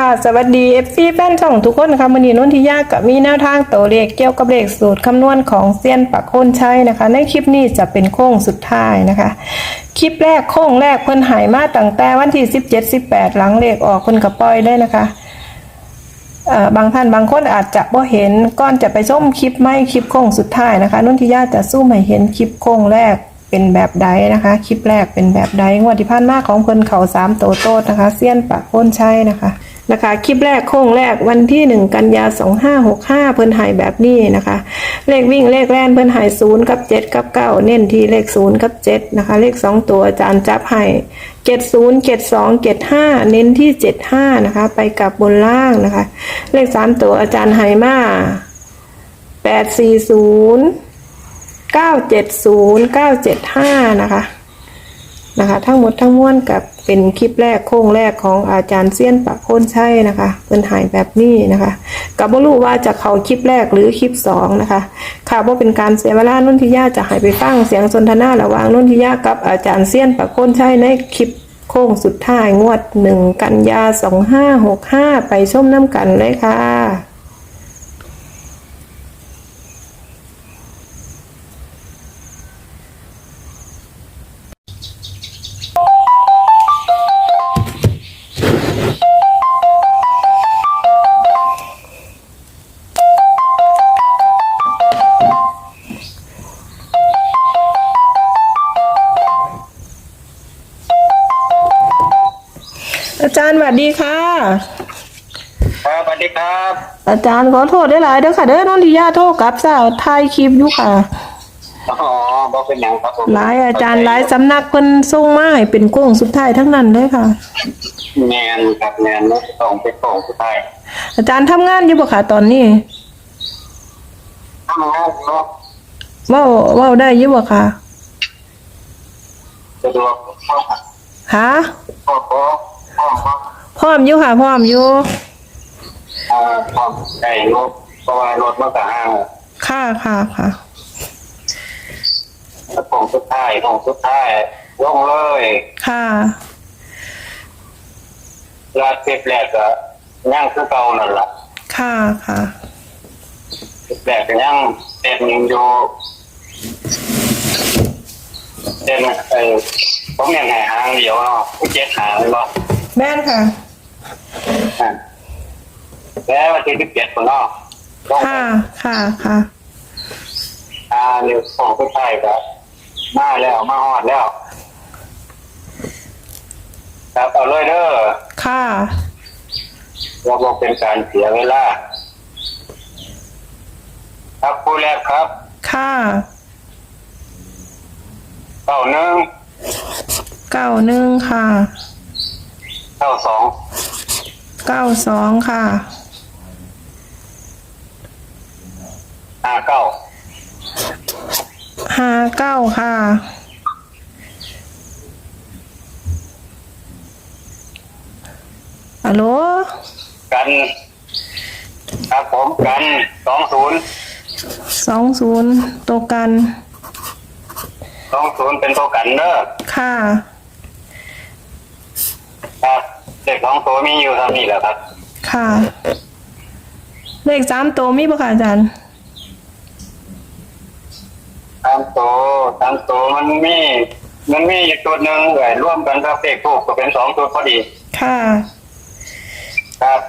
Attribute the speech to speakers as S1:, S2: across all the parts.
S1: ค่ะสวัสดีเอฟซีแฟนช่องทุกคนนะคะวันนี้นนทิยากับมีแนวทางตัวเลขเกี่ยวกับเลขสูตรคำนวณของเซียนปักโคนใชัยนะคะ ในคลิปนี้จะเป็นโค้งสุดท้ายนะคะ คลิปแรกโค้งแรกเพิ่นหายมาตั้งแต่วันที่ 17 18 หลังเลขออกเพิ่นกระปล่อยเลยนะคะบางท่านบางคนอาจจะบ่เห็นก่อนจะไปชมคลิปไม่คลิปโค้งสุดท้ายนะคะ นุ่นทิยาจะสู้ให้เห็นคลิปโค้งแรกเป็นแบบใดนะคะ คลิปแรกเป็นแบบใดงวดที่ผ่านมาของเพิ่นเขาสามโตโต้นะคะเซียนปักโคนชัยนะคะ นะคะ คลิปแรกโค้งแรกวันที่ 1 กันยา 2565 เพิ่นหายแบบนี้นะคะ เลขวิ่งเลขแล่นเพิ่นหาย0กับ 7 กับ 9 เน้นที่เลข 0 กับ 7 นะคะ เลข 2 ตัวอาจารย์จับให้70 72 75 เน้นที่ 75 นะคะ ไปกับบนล่างนะคะ เลข 3 ตัวอาจารย์ให้มา 840 970 975 นะคะนะคะ ทั้งหมดทั้งมวลกับ เป็นคลิปแรกโค้งแรกของอาจารย์เซียนปะโคนใช่นะคะเพิ่นหายแบบนี้นะคะกับบ่รู้ว่าจะเขาคลิปแรกหรือคลิปสองนะคะค่ะว่าเป็นการเสียเวลานุ่นทิยาจะหายไปฟังเสียงสนทนาระหว่างนุ่นทิยากับอาจารย์เซียนปะโคนใช่ในคลิปโค้งสุดท้ายงวดหนึ่งกันยาสองห้าหกห้าไปชมน้ำกันเลยค่ะ อาจารย์สวัสดีค่ะ
S2: ครับสวัสดีครับ
S1: อาจารย์ขอโทษได้หลายๆเด้อค่ะเด้อนนทิยาโทษกับสาวไทยคลิปอยู่ค่ะ
S2: อ๋อบอกเป็นอย่างครับผม
S1: หลายอาจารย์หลายสำนักเพิ่นส่งมาให้เป็นโค้งสุดท้ายทั้งนั้นเลยค่ะ
S2: แมนครับแมนรถส่งไปส่งสุดท้าย
S1: อาจารย์ทำงานอยู่บ่ค่ะตอนนี้
S2: ทำงานเนาะ
S1: เว้าเว้าได้อยู่บ่ค่ะ
S2: สะดวกเข้าหัด
S1: ฮะ
S2: พ่อพ่อ พ่อพ่อ
S1: พร้อมอยู่ค่ะพร้อมอยู่
S2: อ่าพ่อไก่รถเพราะว่ารถมันก็ห้าง
S1: ค่ะค่ะค่ะ
S2: ส่งสุดท้ายส่งสุดท้ายลงเลย
S1: ค่ะ
S2: ลาเก็บแรกก็ย่างคือเก่านั่นแหละ
S1: ค่ะค่ะ
S2: เก็บแรกก็ย่างเต็มอยู่เต็มไอ้ผมยังไงหางเดียวเนาะผู้เจ็ดหางเลยบ่
S1: แม่นค่ะ
S2: อะแล้ววันที่สิบเจ็ดคนเนาะต้อง
S1: ค่ะ ค่ะค่ะ
S2: อ่าเร็วของผู้ชายก็มาแล้วมาฮอดแล้ว ครับเอาเลยเด้อ
S1: ค่ะ
S2: เราบอกเป็นการเสียเวลา ครับผู้แรกครับ
S1: ค่ะ
S2: เก้าหนึ่ง
S1: เก้าหนึ่งค่ะ
S2: เก้าสอง
S1: เก้าสองค่ะ
S2: ห้าเก้า
S1: ห้าเก้าค่ะ ฮัลโหล
S2: กันครับผมกันสองศูนย์
S1: สองศูนย์ตัวกัน
S2: สองศูนย์เป็นตัวกันเด้อ
S1: ค่ะ
S2: ครับเด็กสองตัวมีอยู่เท่านี้แหละครับ
S1: ค่ะ เลขสามตัวมีปะคะอาจารย์
S2: สามตัวสามตัวมันมี มันมีอยู่ตัวหนึ่งเลยร่วมกันกับเลขทูกก็เป็นสองตัวพอดี
S1: ค่ะ
S2: ครับ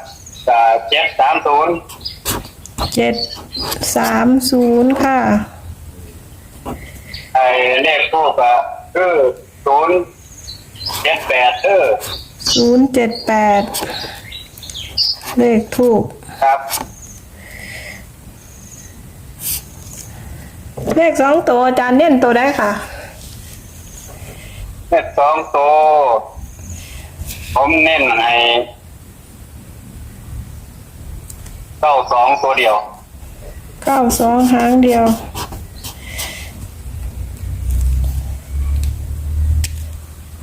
S2: เจ็ดสามศูนย์
S1: เจ็ดสามศูนย์ค่ะ
S2: ไอ้เลขทูกก็คือศูนย์เจ็ดแปดเออ
S1: ศูนย์เจ็ดแปดเลขถูก
S2: ครับ
S1: เลขสองตัวอาจารย์เน้นตัวได้ค่ะ
S2: เลขสองตัวผมเน้นให้เก้าสองตัวเดียว
S1: เก้าสองหางเดียว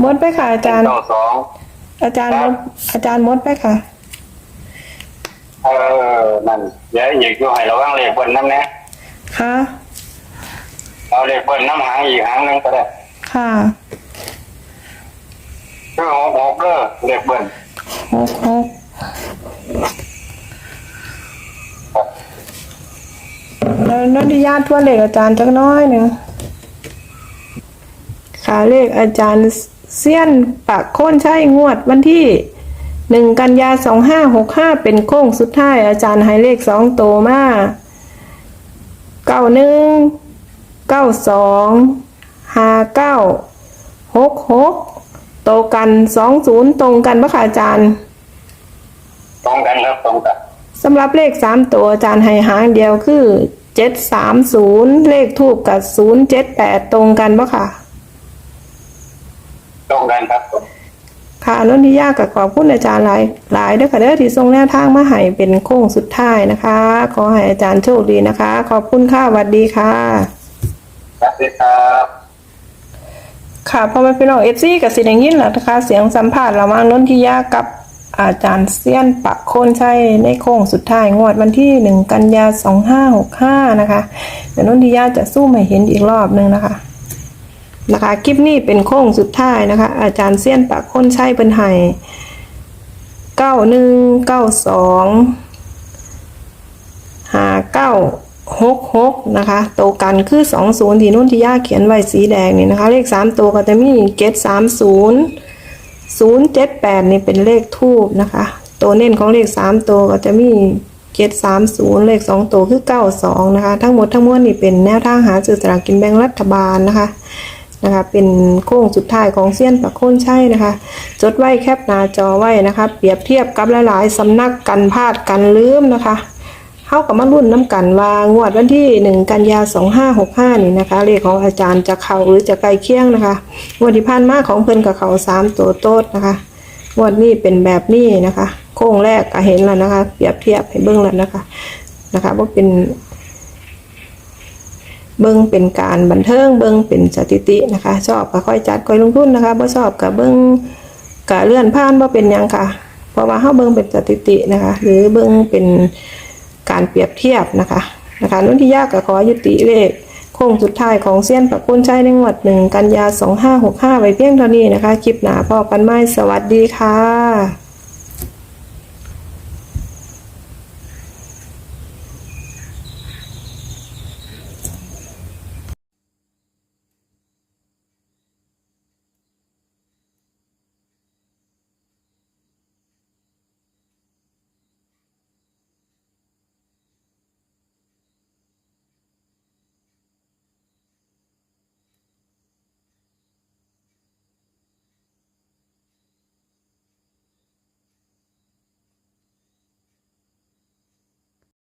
S1: มดไปค่ะอาจารย์
S2: เก้าสอง
S1: อาจารย์มดอาจารย์มดไหมคะ
S2: เออนั่นเดี๋ยวอีกก็ให้ราว่างเลขเบิ้ลน้ำนะ
S1: ค่ะ
S2: เราเลขเบิ้ลน้ำหางอีกหางหนึงก็ได้
S1: ค่ะ
S2: คือหกหกเด้อเลขเบิ้ล
S1: หกหกแล้วนนทิยาทั่าเลขอาจารย์จักน้อยหนึ่งค่ะเลขอาจารย์ เซียนปากโค่นใช่งวดวันที่หนึ่งกันยาสองห้าหกห้าเป็นโค้งสุดท้าย อาจารย์ให้เลขสองโตมาเก้าหนึ่งเก้าสองห้าเก้าหกหกโตกันสองศูนย์ตรงกันปะคะอาจารย์
S2: ตรงกันครับตรงกัน
S1: สำหรับเลขสามตัวอาจารย์ให้หางเดียวคือเจ็ดสามศูนย์เลขทูบกับศูนย์เจ็ดแปดตรงกันปะค่ะ
S2: ตรงกันครับ
S1: ค่ะนนทิยากับขอบคุณอาจารย์หลายหลายเด้อค่ะเด้อที่ทรงแนวทางมาให้เป็นโค้งสุดท้ายนะคะ ขอให้อาจารย์โชคดีนะคะ ขอบคุณค่ะสวัสดีค่ะ
S2: สวัสดีครับ
S1: ค่ะพอมาพี่น้องเอฟซีกับสิเดงยินแหละนะคะเสียงสัมภาษณ์ระหว่างนนทิยากับอาจารย์เซียนปะโคนชัยในโค้งสุดท้ายงวดวันที่หนึ่งกันยาสองห้าหกห้านะคะ เดี๋ยวนนทิยาจะสู้มาเห็นอีกรอบหนึ่งนะคะ นะคะ คลิปนี้เป็นโค้งสุดท้ายนะคะ อาจารย์เซียนปะโคนใชัยเป็นไห้เก้าหนึ่งเก้าสองหาเก้าหกหกนะคะโตวกันคือสองศูนย์ที่นุ่นที่ย่าเขียนไว้สีแดงนี่นะคะ เลขสามตัวก็จะมีเกตสามศูนย์ศูนย์เจ็ดแปดนี่เป็นเลขทูบนะคะ ตัวเน้นของเลขสามตัวก็จะมีเกตสามศูนย์เลขสองตัวคือเก้าสองนะคะ ทั้งหมดทั้งมวลนี่เป็นแนวทางหาซื้อสลากกินแบ่งรัฐบาลนะคะ นะคะ เป็นโค้งสุดท้ายของเซียนปะโคนใช่นะคะ จดไว้แคปหน้าจอไว้นะคะ เปรียบเทียบกับหลายๆสำนักกันพลาดกันลืมนะคะเข้ากับมารุ่นน้ำกันว่างวดวันที่หนึ่งกันยาสองห้าหกห้านี่นะคะเลขของอาจารย์จะเข้าหรือจะไกลเคียงนะคะงวดที่ผ่านมาของเพิ่นกับเขาสามตัวโต๊ดนะคะงวดนี้เป็นแบบนี้นะคะ โค้งแรกก็เห็นแล้วนะคะ เปรียบเทียบให้เบิ้งแล้วนะคะนะคะว่าเป็น เบิ้งเป็นการบันเทิงเบิ้งเป็นสถิตินะคะ ชอบก็ค่อยจัดค่อยลงทุนนะคะบ่ชอบก็เบิ้งก็เลื่อนผ่านบ่เป็นยังค่ะ เพราะว่าเฮาเบิ้งเป็นสถิตินะคะ หรือเบิ้งเป็นการเปรียบเทียบนะคะนะคะนุ่นที่ยากก็ขอยุติเลขโค้งสุดท้ายของเซียนประคุณชัยในงวดหนึ่งกันยา 2565ไว้เพียงเท่านี้นะคะ คลิปหน้าพอกันใหม่สวัสดีค่ะ